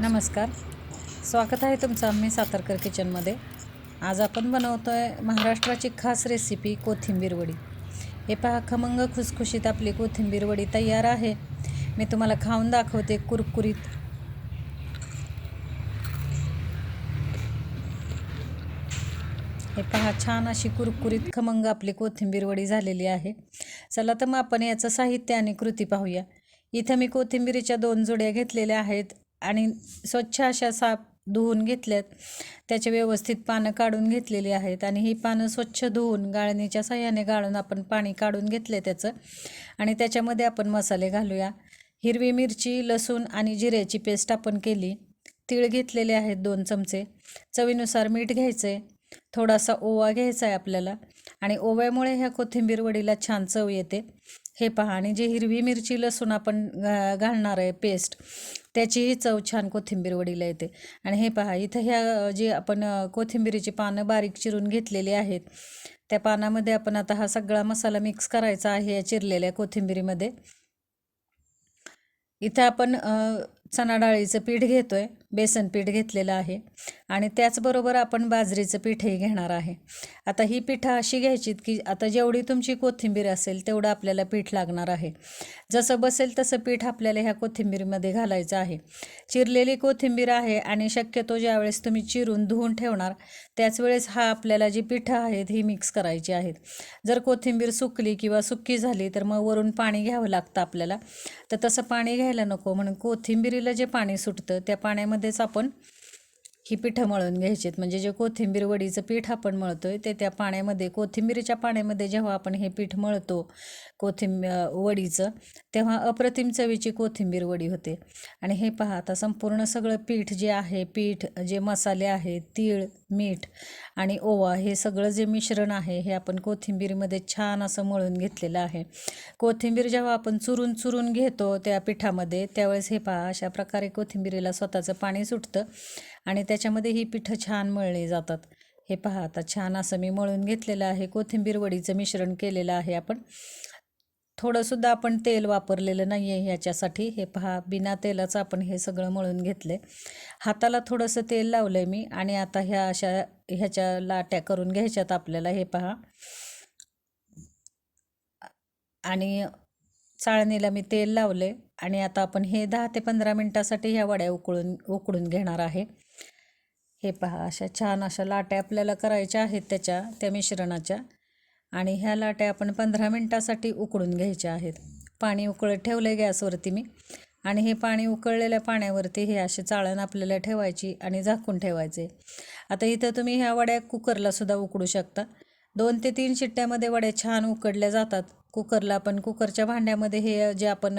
नमस्कार. स्वागत आहे तुमचं आम्ही सातारकर किचनमध्ये. आज आपण बनवतो आहे महाराष्ट्राची खास रेसिपी कोथिंबीर वडी. हे पहा खमंग खुसखुशीत आपली कोथिंबीर वडी तयार आहे. मी तुम्हाला खाऊन दाखवते कुरकुरीत. हे पहा छान अशी कुरकुरीत खमंग आपली कोथिंबीर वडी झालेली आहे. चला तर मग आपण याचं साहित्य आणि कृती पाहूया. इथं मी कोथिंबीरीच्या दोन जोड्या घेतलेल्या आहेत. आणि स्वच्छ अशा साप धुवून घेतल्यात. त्याचे व्यवस्थित पानं काढून घेतलेली आहेत आणि ही पानं स्वच्छ धुवून गाळणीच्या साह्याने गाळून आपण पाणी काढून घेतले त्याचं. आणि त्याच्यामध्ये आपण मसाले घालूया. हिरवी मिरची लसूण आणि जिऱ्याची पेस्ट आपण केली. तीळ घेतलेले आहेत दोन चमचे. चवीनुसार मीठ घ्यायचं आहे थोडासा ओवा घ्यायचा आहे आपल्याला. आणि ओव्यामुळे ह्या कोथिंबीर वडीला छान चव येते. हे पहा आणि जे हिरवी मिरची लसूण आपण घा घालणार आहे पेस्ट त्याचीही चव छान कोथिंबीर वडीला येते. आणि हे पहा इथं ह्या जी आपण कोथिंबीरीची पानं बारीक चिरून घेतलेली आहेत त्या पानामध्ये आपण आता हा सगळा मसाला मिक्स करायचा आहे या चिरलेल्या कोथिंबीरीमध्ये. इथं आपण चणा डाळीचं पीठ घेतो आहे बेसन पीठ घेतलेलं आहे आणि त्याचबरोबर आपण बाजरीचं पीठही घेणार आहे. आता ही पिठं अशी घ्यायची की आता जेवढी तुमची कोथिंबीर असेल तेवढं आपल्याला पीठ लागणार आहे. जसं बसेल तसं पीठ आपल्याला ह्या कोथिंबीरमध्ये घालायचं आहे. चिरलेली कोथिंबीर आहे आणि शक्यतो ज्यावेळेस तुम्ही चिरून धुवून ठेवणार त्याच वेळेस हा आपल्याला जी पिठं आहेत ही मिक्स करायची आहेत. जर कोथिंबीर सुकली किंवा सुक्की झाली तर मग वरून पाणी घ्यावं लागतं आपल्याला. तर तसं पाणी घ्यायला नको म्हणून कोथिंबीर कोथिंबीरीला जे पाणी सुटतं त्या पाण्यामध्येच आपण ही पिठं मळून घ्यायची म्हणजे जे कोथिंबीर वडीचं पीठ आपण मळतो आहे ते त्या पाण्यामध्ये कोथिंबीरीच्या पाण्यामध्ये जेव्हा आपण हे पीठ मळतो कोथिंबी वडीचं तेव्हा अप्रतिम चवीची कोथिंबीर वडी होते. आणि हे पहा आता संपूर्ण सगळं पीठ जे आहे पीठ जे मसाले आहेत तीळ मीठ आणि ओवा हे सगळं जे मिश्रण आहे हे आपण कोथिंबीरीमध्ये छान असं मळून घेतलेलं आहे. कोथिंबीर जेव्हा आपण चुरून चुरून घेतो त्या पिठामध्ये त्यावेळेस हे पहा अशा प्रकारे कोथिंबीरीला स्वतःचं पाणी सुटतं आणि त्याच्यामध्ये ही पिठं छान मळली जातात. हे पहा आता छान असं मी मळून घेतलेलं आहे. कोथिंबीर वडीचं मिश्रण केलेलं आहे आपण. थोडंसुद्धा आपण तेल वापरलेलं नाही आहे ह्याच्यासाठी. हे पहा बिना तेलाचं आपण हे सगळं मळून घेतलं आहे हाताला थोडंसं तेल लावलं आहे मी आणि आता ह्या अशा ह्याच्या लाट्या करून घ्यायच्यात आपल्याला. हे पहा. आणि चाळणीला मी तेल लावले आणि आता आपण हे दहा ते पंधरा मिनटासाठी ह्या वड्या उकळून उकळून घेणार आहे. हे पहा अशा छान अशा लाट्या आपल्याला करायच्या आहेत त्याच्या त्या मिश्रणाच्या. आणि ह्या लाट्या आपण पंधरा मिनटासाठी उकळून घ्यायच्या आहेत. पाणी उकळत ठेवलं आहे गॅसवरती मी. आणि हे पाणी उकळलेल्या पाण्यावरती हे असे चाळण आपल्याला ठेवायची आणि झाकून ठेवायचे. आता इथं तुम्ही ह्या वड्या कुकरलासुद्धा उकडू शकता. दोन ते तीन शिट्ट्यामध्ये वड्या छान उकडल्या जातात. कुकरला पण कुकरच्या भांड्यामध्ये हे जे आपण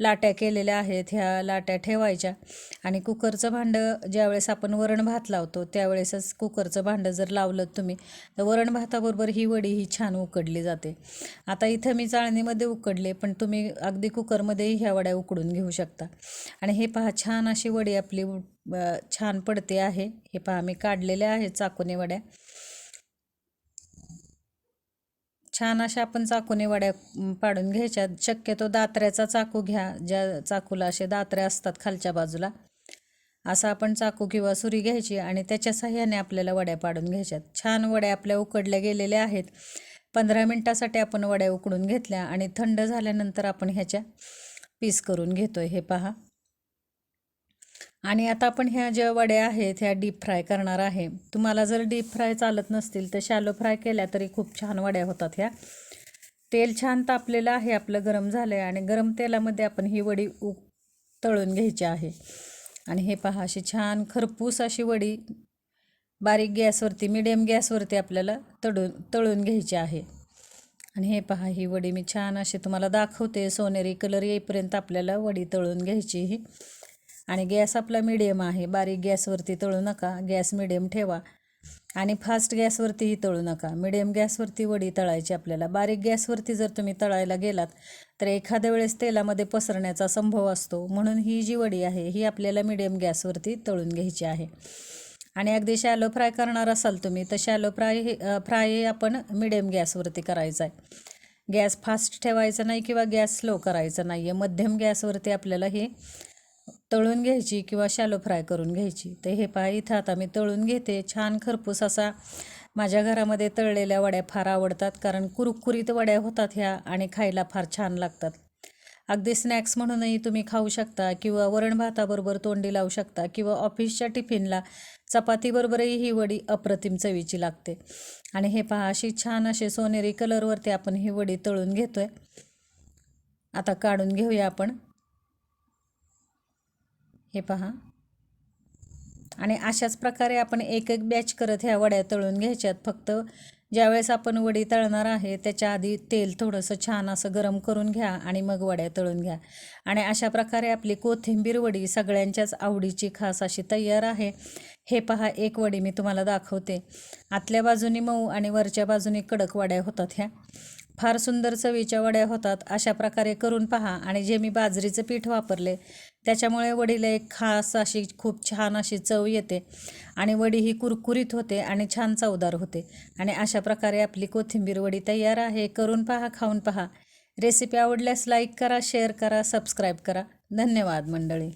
लाट्या केलेल्या आहेत ह्या लाट्या ठेवायच्या. आणि कुकरचं भांडं ज्यावेळेस आपण वरण भात लावतो त्यावेळेसच कुकरचं भांडं जर लावलं तुम्ही तर वरण भाताबरोबर ही वडी ही छान उकडली जाते. आता इथं मी चाळणीमध्ये उकडले पण तुम्ही अगदी कुकरमध्येही ह्या वड्या उकडून घेऊ शकता. आणि हे पहा छान अशी वडी आपली छान पडते आहे. हे पहा मी काढलेल्या आहेत चाकूने वड्या. छान अशा आपण चाकूने वड्या पाडून घ्यायच्या. शक्यतो दात्र्याचा चाकू घ्या ज्या चाकूला असे दात्रे असतात खालच्या बाजूला. असा आपण चाकू किंवा सुरी घ्यायची आणि त्याच्या साह्याने आपल्याला वड्या पाडून घ्यायच्यात. छान वड्या आपल्या उकडल्या गेलेल्या आहेत. पंधरा मिनटासाठी आपण वड्या उकडून घेतल्या आणि थंड झाल्यानंतर आपण ह्याच्या पीस करून घेतो आहे हे पहा. आणि आता आपण ह्या ज्या वड्या आहेत ह्या डीप फ्राय करणार आहे. तुम्हाला जर डीप फ्राय चालत नसतील तर शॅलो फ्राय केल्या तरी खूप छान वड्या होतात ह्या. तेल छान तापलेलं आहे आपलं गरम झालं आहे आणि गरम तेलामध्ये आपण ही वडी उ तळून घ्यायची आहे. आणि हे पहा अशी छान खरपूस अशी वडी बारीक गॅसवरती मिडियम गॅसवरती आपल्याला तळून तळून घ्यायची आहे. आणि हे पहा ही वडी मी छान अशी तुम्हाला दाखवते सोनेरी कलर येईपर्यंत आपल्याला वडी तळून घ्यायची ही. आणि गॅस आपला मिडियम आहे. बारीक गॅसवरती तळू नका. गॅस मिडियम ठेवा. आणि फास्ट गॅसवरतीही तळू नका. मिडियम गॅसवरती वडी तळायची आपल्याला. बारीक गॅसवरती जर तुम्ही तळायला गेलात तर एखाद्या वेळेस तेलामध्ये पसरण्याचा संभव असतो. म्हणून ही जी वडी आहे ही आपल्याला मिडियम गॅसवरती तळून घ्यायची आहे. आणि अगदी शॅलो फ्राय करणार असाल तुम्ही तर शॅलो फ्राय हे फ्राय आपण मिडियम गॅसवरती करायचा आहे. गॅस फास्ट ठेवायचा नाही किंवा गॅस स्लो करायचा नाही आहे मध्यम गॅसवरती आपल्याला हे तळून घ्यायची किंवा शॅलो फ्राय करून घ्यायची. तर हे पहा इथं आता मी तळून घेते. छान खरपूस असा माझ्या घरामध्ये तळलेल्या वड्या फार आवडतात कारण कुरकुरीत वड्या होतात ह्या आणि खायला फार छान लागतात. अगदी स्नॅक्स म्हणूनही तुम्ही खाऊ शकता किंवा वरण भाताबरोबर तोंडी लावू शकता किंवा ऑफिसच्या टिफिनला चपातीबरोबरही ही वडी अप्रतिम चवीची लागते. आणि हे पहा अशी छान असे सोनेरी कलरवरती आपण ही वडी तळून घेतो आहे आता काढून घेऊया आपण. हे पहा. आणि अशाच प्रकारे आपण एक एक बॅच करत ह्या वड्या तळून घ्यायच्यात. फक्त ज्यावेळेस आपण वडी तळणार आहे त्याच्या आधी तेल थोडंसं छान असं गरम करून घ्या आणि मग वड्या तळून घ्या. आणि अशा प्रकारे आपली कोथिंबीर वडी सगळ्यांच्याच आवडीची खास अशी तयार आहे. हे पहा एक वडी मी तुम्हाला दाखवते. आतल्या बाजूनी मऊ आणि वरच्या बाजूनी कडक वड्या होतात ह्या. फार सुंदर चवीच्या वड्या होतात अशा प्रकारे करून पहा. आणि जे मी बाजरीचं पीठ वापरले त्याच्यामुळे वडीला एक खास अशी खूप छान अशी चव येते. आणि वडी ही कुरकुरीत होते आणि छान चवदार होते. आणि अशा प्रकारे आपली कोथिंबीर वडी तयार आहे. करून पहा खाऊन पहा. रेसिपी आवडल्यास लाईक करा शेअर करा सबस्क्राईब करा. धन्यवाद मंडळी.